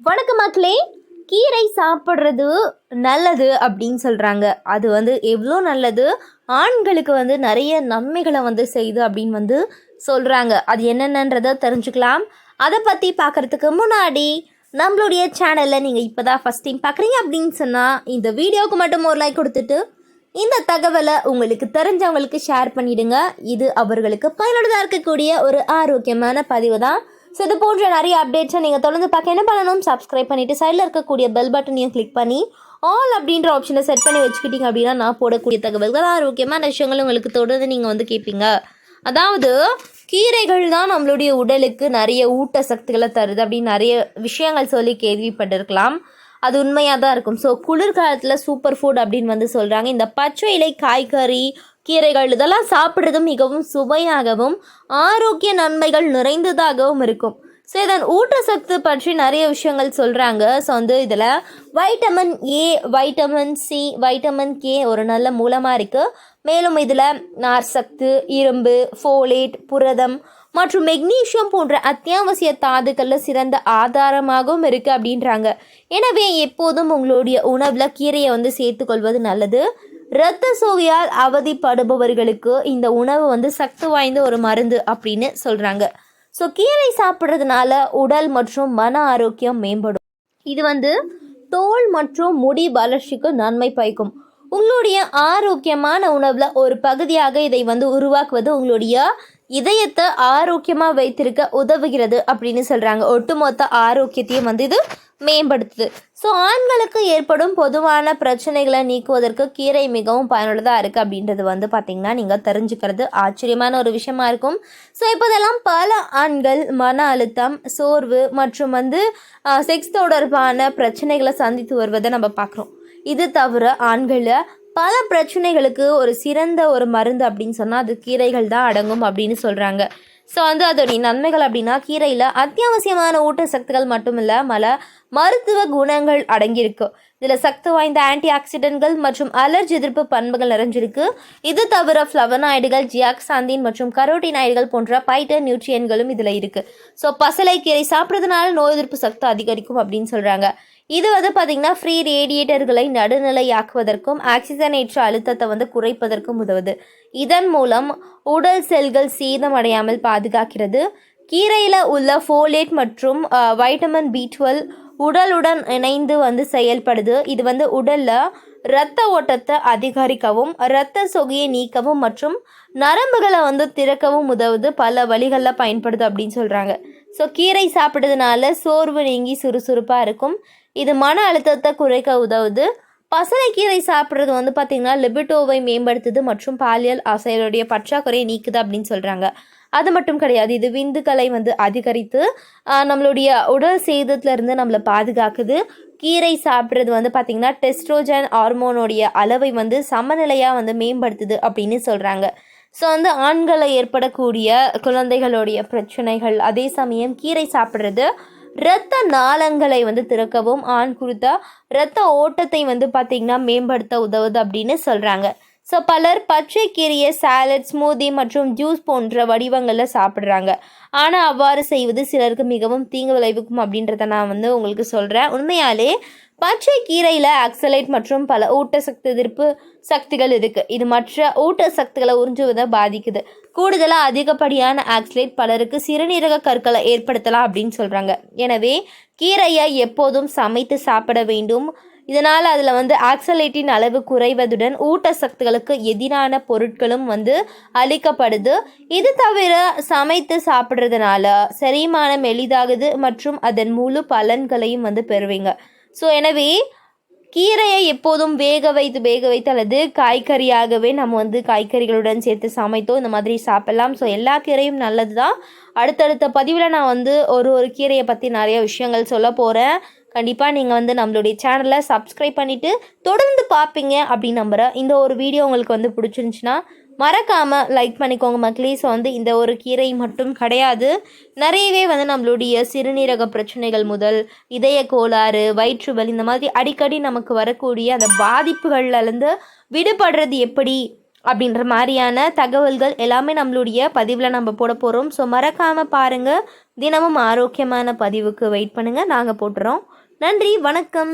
வணக்கம் மக்களே கீரை சாப்பிட்றது நல்லது அப்படின்னு சொல்கிறாங்க அது வந்து எவ்வளோ நல்லது? ஆண்களுக்கு வந்து நிறைய நன்மைகளை வந்து செய்யுது அப்படின்னு வந்து சொல்கிறாங்க அது என்னென்னன்றதை தெரிஞ்சுக்கலாம். அதை பற்றி பார்க்குறதுக்கு முன்னாடி நம்மளுடைய சேனலில் நீங்கள் இப்போ தான் ஃபஸ்ட் டைம் பார்க்குறீங்க அப்படின்னு சொன்னால் இந்த வீடியோவுக்கு மட்டும் ஒரு லைக் கொடுத்துட்டு இந்த தகவலை உங்களுக்கு தெரிஞ்சவங்களுக்கு ஷேர் பண்ணிவிடுங்க இது அவர்களுக்கு பயனுள்ளதாக இருக்கக்கூடிய ஒரு ஆரோக்கியமான பதிவு தான் ஸோ இது போன்ற நிறைய அப்டேட்ஸை நீங்கள் தொடர்ந்து பார்க்க என்ன பண்ணணும்? சப்ஸ்கிரைப் பண்ணிவிட்டு சைடில் இருக்கக்கூடிய பெல் பட்டனையும் கிளிக் பண்ணி ஆல் அப்படின்ற ஆப்ஷனை செட் பண்ணி வச்சுக்கிட்டீங்க அப்படின்னா நான் போடக்கூடிய தகவல்கள் ஆரோக்கியமான விஷயங்கள் உங்களுக்கு தொடர்ந்து நீங்கள் வந்து கேட்பீங்க. அதாவது கீரைகள் தான் நம்மளுடைய உடலுக்கு நிறைய ஊட்ட சக்திகளை தருது அப்படின்னு நிறைய விஷயங்கள் சொல்லி கேள்விப்பட்டிருக்கலாம். அது உண்மையாக தான் இருக்கும். ஸோ குளிர்காலத்தில் சூப்பர் ஃபுட் அப்படின்னு வந்து சொல்கிறாங்க இந்த பச்சை இலை காய்கறி கீரைகள் இதெல்லாம் சாப்பிட்றது மிகவும் சுவையாகவும் ஆரோக்கிய நன்மைகள் நிறைந்ததாகவும் இருக்கும். ஸோ இதன் ஊட்டச்சத்து பற்றி நிறைய விஷயங்கள் சொல்கிறாங்க ஸோ வந்து இதில் vitamin A vitamin C vitamin K ஒரு நல்ல மூலமாக இருக்குது மேலும் இதில் நார் சத்து இரும்பு ஃபோலேட் புரதம் மற்றும் மெக்னீஷியம் போன்ற அத்தியாவசிய தாதுக்களில் சிறந்த ஆதாரமாகவும் இருக்குது அப்படின்றாங்க. எனவே எப்போதும் உங்களுடைய உணவில் கீரையை வந்து சேர்த்துக்கொள்வது நல்லது. இரத்த சோகையால் அவதிப்படுபவர்களுக்கு இந்த உணவு வந்து சக்தி வாய்ந்த ஒரு மருந்து அப்படின்னு சொல்கிறாங்க ஸோ கீரை சாப்பிட்றதுனால உடல் மற்றும் மன ஆரோக்கியம் மேம்படும். இது வந்து தோல் மற்றும் முடி வளர்ச்சிக்கு நன்மை பயக்கும். உங்களுடைய ஆரோக்கியமான உணவில் ஒரு பகுதியாக இதை வந்து உருவாக்குவது உங்களுடைய இதயத்தை ஆரோக்கியமாக வைத்திருக்க உதவுகிறது அப்படின்னு சொல்கிறாங்க ஒட்டுமொத்த ஆரோக்கியத்தையும் வந்து இது மேம்படுத்துது. ஸோ ஆண்களுக்கு ஏற்படும் பொதுவான பிரச்சனைகளை நீக்குவதற்கு கீரை மிகவும் பயனுள்ளதாக இருக்குது அப்படின்றது வந்து பார்த்திங்கன்னா நீங்கள் தெரிஞ்சுக்கிறது ஆச்சரியமான ஒரு விஷயமா இருக்கும். ஸோ இப்போதெல்லாம் பல ஆண்கள் மன அழுத்தம் சோர்வு மற்றும் வந்து செக்ஸ் தொடர்பான பிரச்சனைகளை சந்தித்து வருவதை நம்ம பார்க்குறோம் இது தவிர ஆண்களில் பல பிரச்சனைகளுக்கு ஒரு சிறந்த ஒரு மருந்து அப்படின்னு சொன்னால் அது கீரைகள் தான் அடங்கும் அப்படின்னு சொல்கிறாங்க ஸோ வந்து அதோடைய நன்மைகள் அப்படின்னா கீரையில் அத்தியாவசியமான ஊட்டச்சத்துக்கள் மட்டும் இல்லை மல மருத்துவ குணங்கள் அடங்கியிருக்கு. இதில் சக்தி வாய்ந்த ஆன்டி ஆக்சிடென்ட்கள் மற்றும் அலர்ஜி எதிர்ப்பு பண்புகள் நிறைஞ்சிருக்கு. இது தவிர ஃப்ளவனாய்டுகள் ஜியாக்சாந்தின் மற்றும் கரோட்டினாய்டுகள் போன்ற பைட்ட நியூட்ரியன்களும் இதில் இருக்குது ஸோ பசலைக்கீரை சாப்பிட்றதுனால நோய் எதிர்ப்பு சக்தி அதிகரிக்கும் அப்படின்னு சொல்கிறாங்க இது வந்து பார்த்திங்கன்னா ஃப்ரீ ரேடியேட்டர்களை நடுநிலையாக்குவதற்கும் ஆக்சிஜனேற்ற அழுத்தத்தை வந்து குறைப்பதற்கும் உதவுது. இதன் மூலம் உடல் செல்கள் சேதமடையாமல் பாதுகாக்கிறது. கீரையில் உள்ள ஃபோலேட் மற்றும் வைட்டமின் பி டுவெல் உடலுடன் இணைந்து வந்து செயல்படுது. இது வந்து உடலில் இரத்த ஓட்டத்தை அதிகரிக்கவும் இரத்த சொகையை நீக்கவும் மற்றும் நரம்புகளை வந்து திறக்கவும் உதவுது. பல வழிகளில் பயன்படுது அப்படின்னு சொல்கிறாங்க ஸோ கீரை சாப்பிட்றதுனால சோர்வு நீங்கி சுறுசுறுப்பாக இருக்கும். இது மன அழுத்தத்தை குறைக்க உதவுது. பசலைக்கீரை சாப்பிட்றது வந்து பார்த்திங்கன்னா லிபிட்டோவை மேம்படுத்துது மற்றும் பாலியல் ஆசைகளுடைய பற்றாக்குறையை நீக்குது அப்படின்னு சொல்கிறாங்க அது மட்டும் கிடையாது இது விந்துக்களை வந்து அதிகரித்து நம்மளுடைய உடல் சேதத்துலேருந்து நம்மளை பாதுகாக்குது. கீரை சாப்பிட்றது வந்து பார்த்திங்கன்னா டெஸ்ட்ரோஜன் ஹார்மோனுடைய அளவை வந்து சமநிலையாக வந்து மேம்படுத்துது அப்படின்னு சொல்கிறாங்க ஸோ வந்து ஆண்களை ஏற்படக்கூடிய குழந்தைகளுடைய பிரச்சனைகள் அதே சமயம் கீரை சாப்பிட்றது இரத்த நாளங்களை வந்து திறக்கவும் ஆண் குருத்தா இரத்த ஓட்டத்தை வந்து பார்த்திங்கன்னா மேம்படுத்த உதவுது அப்படின்னு சொல்கிறாங்க ஸோ பலர் பச்சை கீரையை சாலட் ஸ்மூதி மற்றும் ஜூஸ் போன்ற வடிவங்களில் சாப்பிட்றாங்க. ஆனால் அவ்வாறு செய்வது சிலருக்கு மிகவும் தீங்கு விளைவிக்கும் அப்படின்றத நான் வந்து உங்களுக்கு சொல்கிறேன் உண்மையாலே பச்சை கீரையில் ஆக்சலைட் மற்றும் பல ஊட்டசக்தி எதிர்ப்பு சக்திகள் இருக்குது இது மற்ற ஊட்டசக்திகளை உறிஞ்சுவதை பாதிக்குது. கூடுதலாக அதிகப்படியான ஆக்சலைட் பலருக்கு சிறுநீரக கற்களை ஏற்படுத்தலாம் அப்படின்னு சொல்கிறாங்க எனவே கீரையை எப்போதும் சமைத்து சாப்பிட வேண்டும். இதனால் அதில் வந்து ஆக்சலேட்டின் அளவு குறைவதுடன் ஊட்டசக்திகளுக்கு எதிரான பொருட்களும் வந்து அளிக்கப்படுது. இது தவிர சமைத்து சாப்பிட்றதுனால செரிமானம் எளிதாகுது மற்றும் அதன் முழு பலன்களையும் வந்து பெறுவீங்க. ஸோ எனவே கீரையை எப்போதும் வேக வைத்து வேக வைத்து அல்லது காய்கறியாகவே நம்ம வந்து காய்கறிகளுடன் சேர்த்து சமைத்தோம் இந்த மாதிரி சாப்பிட்லாம். ஸோ எல்லா கீரையும் நல்லது தான் அடுத்தடுத்த பதிவில் நான் வந்து ஒரு ஒரு கீரையை பற்றி நிறைய விஷயங்கள் சொல்ல போகிறேன் கண்டிப்பாக நீங்கள் வந்து நம்மளுடைய சேனலை சப்ஸ்கிரைப் பண்ணிவிட்டு தொடர்ந்து பார்ப்பீங்க அப்படின்னு நம்புகிறேன் இந்த ஒரு வீடியோ உங்களுக்கு வந்து பிடிச்சிருந்துச்சின்னா மறக்காமல் லைக் பண்ணிக்கோங்க மக்களே. ஸோ வந்து இந்த ஒரு கீரை மட்டும் கிடையாது. நிறையவே வந்து நம்மளுடைய சிறுநீரக பிரச்சனைகள் முதல் இதய கோளாறு வயிற்றுவல் இந்த மாதிரி அடிக்கடி நமக்கு வரக்கூடிய அந்த பாதிப்புகள்லேருந்து விடுபடுறது எப்படி அப்படின்ற மாதிரியான தகவல்கள் எல்லாமே நம்மளுடைய பதிவில் நம்ம போட போகிறோம் ஸோ மறக்காமல் பாருங்கள் தினமும் ஆரோக்கியமான பதிவுக்கு வெயிட் பண்ணுங்கள் நாங்கள் போட்டுறோம். நன்றி வணக்கம்.